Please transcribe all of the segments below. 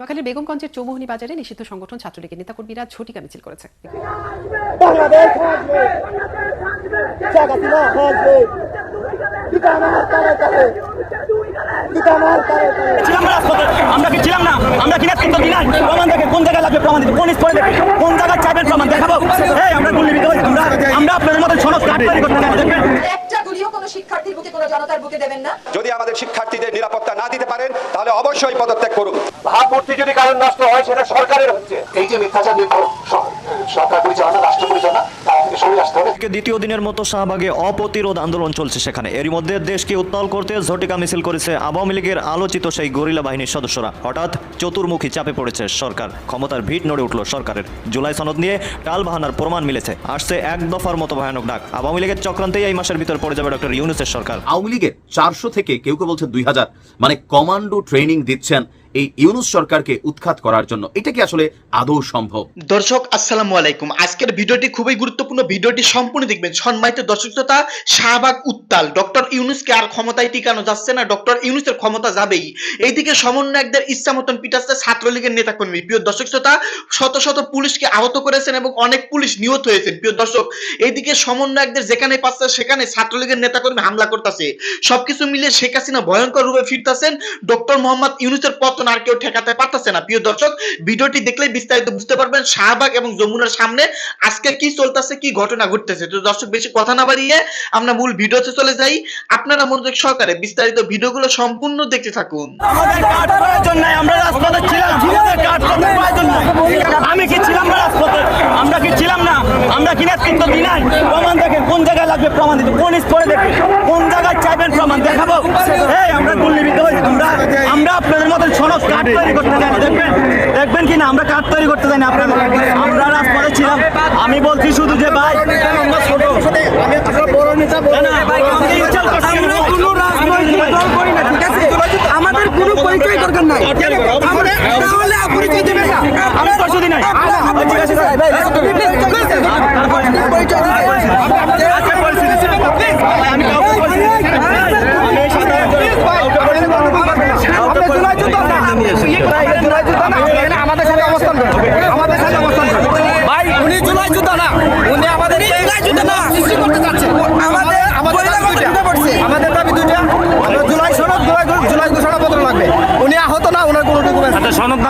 নোয়াখালীর বেগমগঞ্জের চৌমোহনী বাজারে নিষিদ্ধ সংগঠন ছাত্রলীগের নেতাকর্মীরা ঝটিকা মিছিল করেছে। আমার কি ছিলাম না? আমরা কি নেতৃত্ব দিই প্রমাণ দেখে কোন জায়গায় লাগবে প্রমাণ দিতে কোন স্তরে দেখে? কোন জায়গায় চাইবেন প্রমাণ দেখাবো? এই আমরা গুলিবিদ্ধ হয়েছি আমরা আমরা আপনাদের মতো সনদ কাট করতে পারি দেখবেন? একটা গুলিও কোনো শিক্ষার্থীর বুকে কোনো জনতার বুকে দেবেন না? যদি আমাদের শিক্ষার্থীদের নিরাপত্তা না দিতে তাহলে অবশ্যই পদত্যাগ করুন। ভাবমূর্তি যদি কারণ নষ্ট হয় সেটা সরকারের হচ্ছে। এই যে মিথ্যাচার নির্ভর সরকার পরিচালনা আজকে দ্বিতীয় দিনের মতো শাহবাগে অপ্রতিরোধ আন্দোলন চলছে সেখানে। এরই মধ্যে দেশকে উত্তাল করতে ঝটিকা মিছিল করেছে আওয়ামী লীগের আলোচিত সেই গরিলা বাহিনীর সদস্যরা। হঠাৎ চতুর্মুখী চাপে পড়েছে সরকার। ক্ষমতার ভিট নড়ে উঠল সরকারের। জুলাই সনদ নিয়ে টাল বাহানার প্রমাণ মিলেছে। আসছে এক দফার মতো ভয়ানক ডাক। আওয়ামী লীগের চক্রান্তেই এই মাসের ভিতর পড়ে যাবে ডক্টর ইউনুসের সরকার। আওয়ামী লীগের চারশো থেকে কেউ কেউ বলছে দুই হাজার। মানে কমান্ডো ট্রেনিং দিচ্ছেন এই ইউনুস সরকারকে উৎখাত করার জন্য। এটা কি আসলে আদৌ সম্ভব? দর্শক, আসসালামু আলাইকুম। আজকের ভিডিওটি খুবই গুরুত্বপূর্ণ। ভিডিওটি সম্পূর্ণ দেখবেন। সম্মানিত দর্শক শ্রোতা, শাহবাগ উত্তাল। ডক্টর ইউনুসকে আর ক্ষমতায় টিকানো যাচ্ছে না। ডক্টর ইউনুসের ক্ষমতা যাবেই। এইদিকে সমন্বয়কদের ইচ্ছা মতন পিটাচ্ছে ছাত্রলীগের নেতাকর্মী। প্রিয় দর্শক শ্রোতা, শত শত পুলিশকে আহত করেছেন এবং অনেক পুলিশ নিহত হয়েছেন। প্রিয় দর্শক, এইদিকে সমন্বয়কদের যেখানে পাচ্ছে সেখানে ছাত্রলীগের নেতাকর্মী হামলা করতেছে। সবকিছু মিলিয়ে শেখ হাসিনা ভয়ঙ্কর রূপে ফিরতেছেন। ডক্টর মোহাম্মদ ইউনুসের পতন আর কেউ ঠেকাতে পারতেছে না। প্রিয় দর্শক, ভিডিওটি দেখলে বিস্তারিত বুঝতে পারবেন শাহবাগ এবং যমুনার সামনে আজকে কি চলতেছে, কি ঘটনা ঘটতেছে। তো দর্শক, বেশি কথা না বাড়িয়ে আমরা মূল ভিডিওতে চলে যাই। আপনারা মনোযোগ সহকারে বিস্তারিত ভিডিওগুলো সম্পূর্ণ দেখতে থাকুন। আমরা আমি কি ছিলাম আমরা কি ছিলাম না? আমরা কি প্রমাণ দেখে কোন জায়গায় লাগবে প্রমাণ দিতে? কোন স্তরে দেখে? কোন জায়গায় চাইবেন প্রমাণ? দেখাবো? এই, আমরা হয়েছি আমরা আমরা আপনাদের মতো সনদ কাট তৈরি করতে জানি দেখবেন দেখবেন কি না আমরা কাট তৈরি করতে জানি আপনাদের আমরা রাজপথে ছিলাম। আমি বলছি শুধু যে ভাই কোনো? আমাদের কোনো পরিচয় দরকার নাই। তাহলে পরিচয় দেবেন না আমি পরিচয় দিই নাই। ঠিক আছে, স্যার। পরিচয় দিতে আচ্ছা, পরিচয় দিচ্ছি। আমি কাউকে পরিচয় দিচ্ছি না। আমি এই সাধারণ কাউকে পরিচয় দিচ্ছি না। আমাদের সাথে অবস্থান করেন আমাদের সাথে অবস্থান করেন ভাই উনি জুলাই যুদ্ধ না উনি আমাদের জুলাই যুদ্ধ না সৃষ্টি করতে যাচ্ছে আমাদের আমাদের দাবি দুইটা পড়ছে আমাদের দাবি দুইটা আমরা জুলাই সনদ জুলাই জুলাই ঘোষণা পত্র লাগবে উনি আহত না ওনার কোনো ডকুমেন্টস আচ্ছা, সনদ না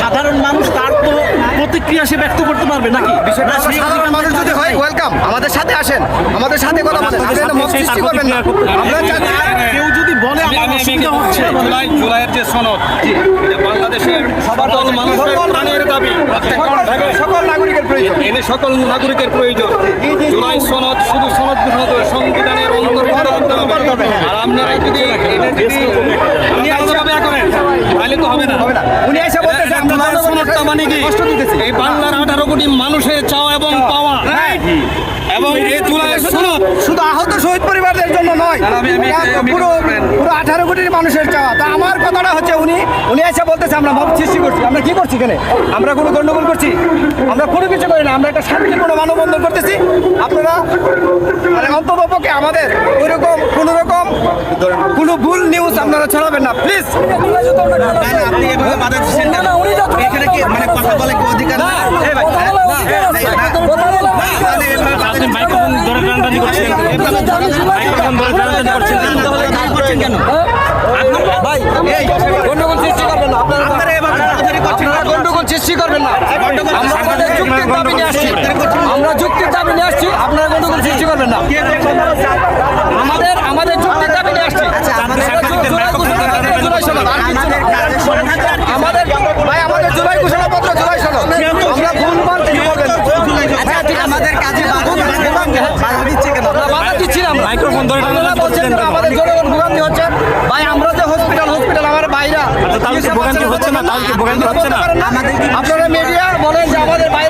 সাধারণ মানুষ তার তো প্রতিক্রিয়া সে ব্যক্ত করতে পারবে নাকি? সাধারণ মানুষ যদি হয় ওয়েলকাম আমাদের সাথে আসেন। আমাদের সাথে কথা বলেন। করবেন না। কেউ যদি বলে আমার অসুবিধা হচ্ছে জুলাই জুলাইয়ের যে সনদ বাংলাদেশের মানুষের প্রাণের দাবি সকল নাগরিকের প্রয়োজন। এনে সকল নাগরিকের প্রয়োজন। জুলাই সনদ শুধু সনদ সংবিধানের অন্তর্ভুক্ত আর আপনারা যদি এটা যদি নিয়ে আলোচনা করেন তাহলে তো হবে না। উনি এসে বলতেছে আমরা জুলাই মানে কি? কষ্ট দিতেছি। এই বাংলার আঠারো কোটি মানুষের চাওয়া এবং পাওয়া। এবং এই জুলাই সনদ শুধু আহত শহীদ পরিবারদের জন্য নয় পুরো পুরো আঠারো কোটির মানুষের চাওয়া। তা আমার কথাটা হচ্ছে উনি উনি এসে বলতেছে আমরা মত সৃষ্টি করছি। আমরা কি করছি এখানে? আমরা কোনো গন্ডগোল করছি? আমরা কোনো আমরা একটা শান্তিপূর্ণ মানববন্ধন করতেছি আপনারা মানে অন্তত পক্ষে আমাদের ওইরকম কোনো রকম কোনো ভুল নিউজ আপনারা ছড়াবেন না প্লিজ আপনি এভাবে বাধা দিচ্ছেন? এখানে কি মানে কথা বলে কি অধিকার হ্যাঁ? আপনি মাইক্রোফোন ধরে টানাটানি করছেন মাইক্রোফোন ধরে টানাটানি করছেন কেন? তাহলে কাজ করছেন কেন? ভাই এই গন্ডগোল সৃষ্টি করবেন না আপনারা আপনারা এভাবে টানাটানি করছেন আপনারা কেন? গন্ডগোল সৃষ্টি করবেন না গন্ডগোল আমরা আমাদের যুক্তির দাবি নিয়ে আসছি আমরা যুক্তির দাবি নিয়ে আসছি আপনারা গন্ডগোল সৃষ্টি করবেন না আমাদের আমাদের যুক্তির দাবি নিয়ে আসছি জুলাই ঘোষণাপত্র, জুলাই সনদ, আর কিছু না। আমাদের ভাই আমাদের জুলাই ঘোষণাপত্র জুলাই সনদ আমরা ভুল মান কিছু করবেন না। ঠিক আছে। আমাদের কাজে বাধা দিচ্ছে কেন? বাধা দিচ্ছি না মাইক্রোফোন ধরে বলছেন করছেন যে কেন? আমাদের জনগণ ভোগান্তি হচ্ছে ভাই আমরা যে হসপিটাল হসপিটাল আমার বাইরা আচ্ছা, তাহলে ভোগান্তি হচ্ছে না? তাহলে ভোগান্তি হচ্ছে না? আপনারা মিডিয়া বলেন যে আমাদের বাইরে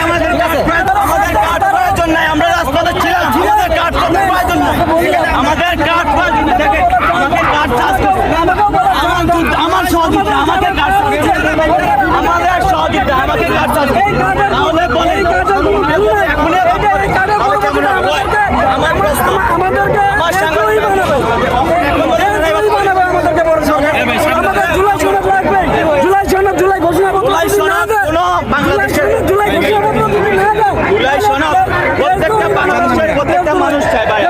আমাদের সহযোগিতা আমাকে কার্ড চার্জ তাহলে বলে এখনই আমার প্রশ্ন আমার সাংবাদিক জুলাই সনদ কোনো বাংলাদেশের জুলাই সনদ প্রত্যেকটা বাংলাদেশের প্রত্যেকটা মানুষ চায় ভাই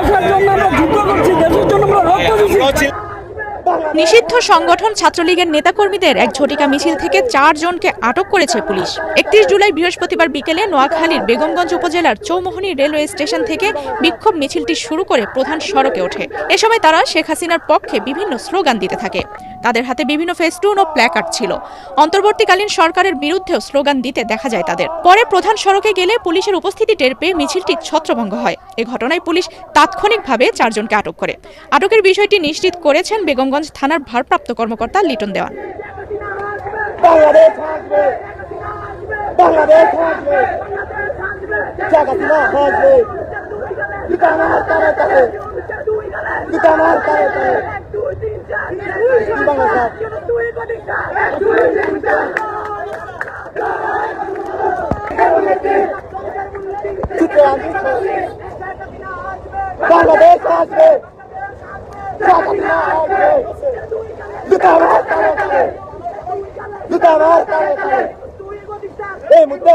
আমরাও ছিলাম। নিষিদ্ধ সংগঠন ছাত্রলীগের নেতাকর্মীদের এক ঝটিকা মিছিল থেকে চারজনকে আটক করেছে পুলিশ। একত্রিশ জুলাই বৃহস্পতিবার বিকেলে নোয়াখালীর বেগমগঞ্জ উপজেলার চৌমোহনী রেলওয়ে স্টেশন থেকে বিক্ষোভ মিছিলটি শুরু করে প্রধান সড়কে ওঠে। এ সময় তারা শেখ হাসিনার পক্ষে বিভিন্ন স্লোগান দিতে থাকে। তাদের হাতে বিভিন্ন ফেস্টুন ও প্ল্যাকার্ড ছিল। অন্তর্বর্তীকালীন সরকারের বিরুদ্ধেও স্লোগান দিতে দেখা যায় তাদের। পরে প্রধান সড়কে গেলে পুলিশের উপস্থিতি টের পেয়ে মিছিলটি ছত্রভঙ্গ হয়। এ ঘটনায় পুলিশ তাৎক্ষণিকভাবে চারজনকে আটক করে। আটকের বিষয়টি নিশ্চিত করেছেন বেগমগঞ্জ থানার ভারপ্রাপ্ত কর্মকর্তা লিটন দেওয়ান। পিতা আমার তারে তারে বাংলা বাংলাদেশ আসবে এই মুদ্দা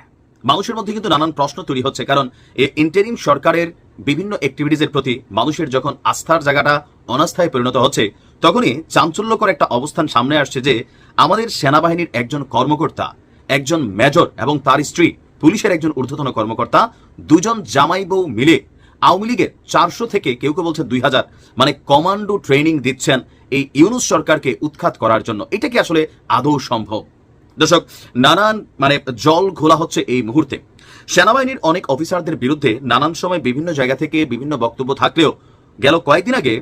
মানুষের মধ্যে কিন্তু নানান প্রশ্ন তৈরি হচ্ছে, কারণ এই ইন্টারিম সরকারের বিভিন্ন অ্যাক্টিভিটিজের প্রতি মানুষের যখন আস্থার জায়গাটা অনাস্থায় পরিণত হচ্ছে, তখনই চাঞ্চল্যকর একটা অবস্থান সামনে আসছে যে আমাদের সেনাবাহিনীর একজন কর্মকর্তা, একজন মেজর এবং তার স্ত্রী, পুলিশের একজন ঊর্ধ্বতন কর্মকর্তা, দুজন জামাই বউ মিলে আওয়ামী লীগের চারশো থেকে কেউ কেউ বলছে দুই হাজার মানে কমান্ডো ট্রেনিং দিচ্ছেন এই ইউনুস সরকারকে উৎখাত করার জন্য। এটা কি আসলে আদৌ সম্ভব? দর্শক, নানান মানে জল ঘোলা হচ্ছে এই মুহূর্তে। সেনাবাহিনীর অনেক অফিসারদের বিরুদ্ধে নানান সময় বিভিন্ন জায়গা থেকে বিভিন্ন বক্তব্য থাকলেও গেল কয়েকদিন আগে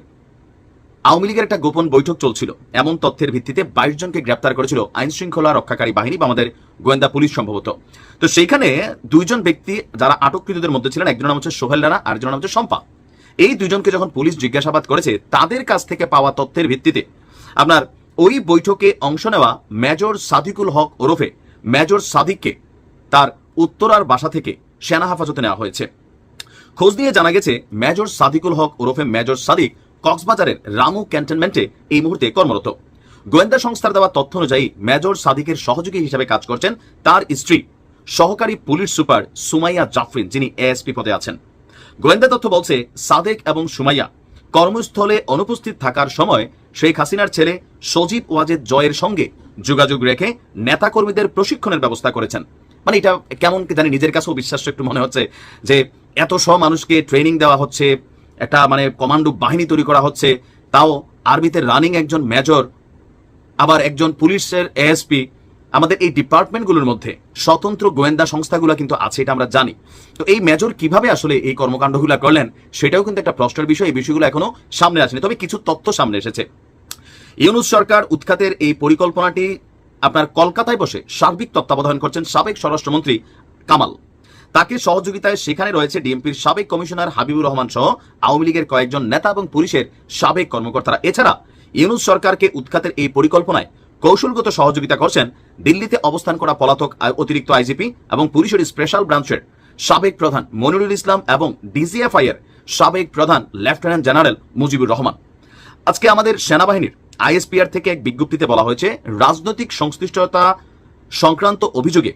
আওয়ামী লীগের একটা গোপন বৈঠক চলছিল। এমন তথ্যের ভিত্তিতে বাইশ জনকে গ্রেপ্তার করেছিল আইন শৃঙ্খলা রক্ষাকারী বাহিনী বা আমাদের গোয়েন্দা পুলিশ সম্ভবত। তো সেইখানে দুইজন ব্যক্তি যারা আটককৃতদের মধ্যে ছিলেন, একজনের নাম হচ্ছে সোহেল রানা, আর একজনের নাম হচ্ছে শম্পা। এই দুজনকে যখন পুলিশ জিজ্ঞাসাবাদ করেছে, তাদের কাছ থেকে পাওয়া তথ্যের ভিত্তিতে আপনার ওই বৈঠকে অংশ নেওয়া মেজর সাদিকুল হক ওরফে মেজর সাদিককে তার উত্তরার বাসা থেকে সেনা হেফাজতে নেওয়া হয়েছে। খোঁজ নিয়ে জানা গেছে, মেজর সাদিকুল হক ওরফে মেজর সাদিক কক্সবাজারের রামু ক্যান্টনমেন্টে এই মুহূর্তে কর্মরত। গোয়েন্দা সংস্থার দেওয়া তথ্য অনুযায়ী, মেজর সাদিকের সহযোগী হিসেবে কাজ করছেন তার স্ত্রী, সহকারী পুলিশ সুপার সুমাইয়া জাফরিন, যিনি এএসপি পদে আছেন। গোয়েন্দা তথ্য বলছে, সাদেক এবং সুমাইয়া কর্মস্থলে অনুপস্থিত থাকার সময় শেখ হাসিনার ছেলে সজীব ওয়াজেদ জয়ের সঙ্গে যোগাযোগ রেখে নেতাকর্মীদের প্রশিক্ষণের ব্যবস্থা করেছেন। মানে এটা কেমন কি জানি নিজের কাছেও বিশ্বাস একটু মনে হচ্ছে যে এত সব মানুষকে ট্রেনিং দেওয়া হচ্ছে, একটা মানে কমান্ডো বাহিনী তৈরি করা হচ্ছে, তাও আর্মিতে রানিং একজন মেজর আবার একজন পুলিশের এএসপি আমাদের এই ডিপার্টমেন্টগুলোর মধ্যে স্বতন্ত্র গোয়েন্দা সংস্থাগুলো কিন্তু আছে, এটা আমরা জানি। তো এই মেজর কীভাবে আসলে এই কর্মকাণ্ডগুলো করলেন, সেটাও কিন্তু একটা প্রশ্নের বিষয়, এই বিষয়গুলো এখনও সামনে আসেনি। তবে কিছু তথ্য সামনে এসেছে। ইউনুস সরকার উৎখাতের এই পরিকল্পনাটি আপনার কলকাতায় বসে সার্বিক তত্ত্বাবধান করছেন সাবেক স্বরাষ্ট্রমন্ত্রী কামাল। তাকে সহযোগিতায় সেখানে রয়েছে ডিএমপির সাবেক কমিশনার হাবিবুর রহমান সহ আওয়ামী লীগের কয়েকজন নেতা এবং পুলিশের সাবেক কর্মকর্তারা। এছাড়া ইউনুস সরকারকে উৎখাতের এই পরিকল্পনায় কৌশলগত সহযোগিতা করছেন দিল্লিতে অবস্থান করা পলাতক অতিরিক্ত আইজিপি এবং পুলিশের স্পেশাল ব্রাঞ্চের সাবেক প্রধান মনিরুল ইসলাম এবং ডিজিএফআই এর সাবেক প্রধান লেফটেন্যান্ট জেনারেল মুজিবুর রহমান। আজকে আমাদের সেনাবাহিনীর আইএসপিআর থেকে এক বিজ্ঞপ্তিতে বলা হয়েছে, রাজনৈতিক সংশ্লিষ্টতা সংক্রান্ত অভিযোগে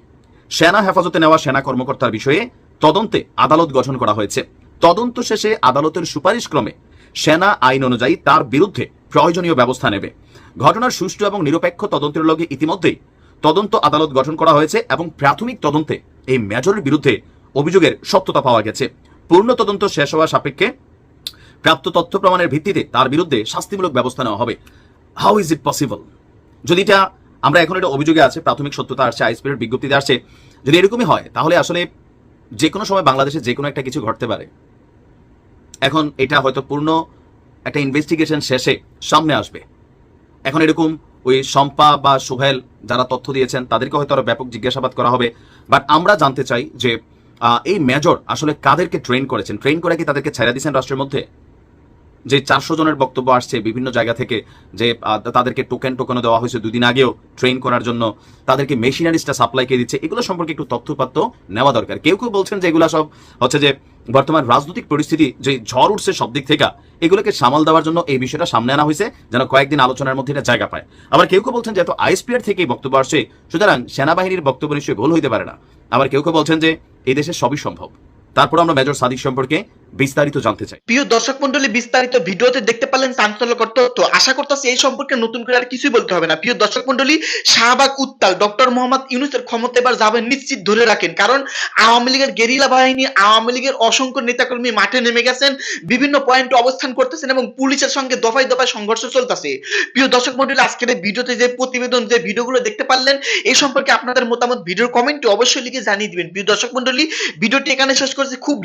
সেনা হেফাজতে নেওয়া সেনা কর্মকর্তার বিষয়ে তদন্তে আদালত গঠন করা হয়েছে। তদন্ত শেষে আদালতের সুপারিশ ক্রমে সেনা আইন অনুযায়ী তার বিরুদ্ধে প্রয়োজনীয় ব্যবস্থা নেবে। ঘটনার সুষ্ঠু এবং নিরপেক্ষ তদন্তের লগে ইতিমধ্যেই তদন্ত আদালত গঠন করা হয়েছে এবং প্রাথমিক তদন্তে এই মেজরের বিরুদ্ধে অভিযোগের সত্যতা পাওয়া গেছে। পূর্ণ তদন্ত শেষ হওয়া সাপেক্ষে প্রাপ্ত তথ্য প্রমাণের ভিত্তিতে তার বিরুদ্ধে শাস্তিমূলক ব্যবস্থা নেওয়া হবে। হাউ ইজ ইট পসিবল যদি এটা আমরা এখন এটা অভিযোগে আছে, প্রাথমিক সত্যতা আসছে আইসপির বিজ্ঞপ্তিতে আসছে, যদি এরকমই হয়, তাহলে আসলে যে কোনো সময় বাংলাদেশে যে কোনো একটা কিছু ঘটতে পারে। এখন এটা হয়তো পূর্ণ একটা ইনভেস্টিগেশন শেষে সামনে আসবে। এখন এরকম ওই শম্পা বা সোহেল যারা তথ্য দিয়েছেন, তাদেরকে হয়তো আরও ব্যাপক জিজ্ঞাসাবাদ করা হবে। বাট আমরা জানতে চাই যে এই মেজর আসলে কাদেরকে ট্রেন করেছেন? ট্রেন করে কি তাদেরকে ছেড়ে দিয়েছেন রাষ্ট্রের মধ্যে? যে চারশো জনের বক্তব্য আসছে বিভিন্ন জায়গা থেকে যে তাদেরকে টোকেন টোকেনও দেওয়া হয়েছে দুদিন আগেও ট্রেন করার জন্য। তাদেরকে মেশিনারিসটা সাপ্লাই কে দিচ্ছে। এগুলো সম্পর্কে একটু তথ্যপাত্য নেওয়া দরকার। কেউ কেউ বলছেন যে এগুলো সব হচ্ছে যে, বর্তমান রাজনৈতিক পরিস্থিতি যে ঝড় উঠছে সব দিক থেকে, এগুলোকে সামাল দেওয়ার জন্য এই বিষয়টা সামনে আনা হয়েছে, যেন কয়েকদিন আলোচনার মধ্যে এটা জায়গা পায়। আবার কেউ কেউ বলছেন যে এত আইএসপিআর থেকেই বক্তব্য আসছে, সুতরাং সেনাবাহিনীর বক্তব্য নিশ্চয়ই ভুল হইতে পারে না। আবার কেউ কেউ বলছেন যে, এই দেশে সবই সম্ভব। তারপর আমরা মেজর সাদিক সম্পর্কে বিস্তারিত জানতে চাই। প্রিয় দর্শক মন্ডলী, বিস্তারিত ভিডিওতে দেখতে পারলেন চাঞ্চল্যকর তথ্য। আশা করতেছি এই সম্পর্কে নতুন করে আর কিছুই বলতে হবে না। প্রিয় দর্শক মন্ডলী, শাহবাগ উত্তাল, ডক্টর মোহাম্মদ ইউনুসের ক্ষমতা এবার যাবে নিশ্চিত ধরে রাখেন। কারণ আওয়ামী লীগের গেরিলা বাহিনী, আওয়ামী লীগের অসংখ্য নেতাকর্মী মাঠে নেমে গেছেন, বিভিন্ন পয়েন্টে অবস্থান করতেছেন এবং পুলিশের সঙ্গে দফায় দফায় সংঘর্ষ চলতেছে। প্রিয় দর্শক মন্ডলী, আজকের এই ভিডিওতে যে প্রতিবেদন, যে ভিডিওগুলো দেখতে পারলেন, এই সম্পর্কে আপনাদের মতামত, ভিডিওর কমেন্টে অবশ্যই লিখে জানিয়ে দিবেন। প্রিয় দর্শক মন্ডলী, ভিডিওটি এখানে শেষ করছি। খুব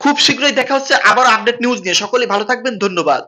খুব শীঘ্রই দেখা হচ্ছে আবার আপডেট নিউজ নিয়ে। সকলে ভালো থাকবেন ধন্যবাদ।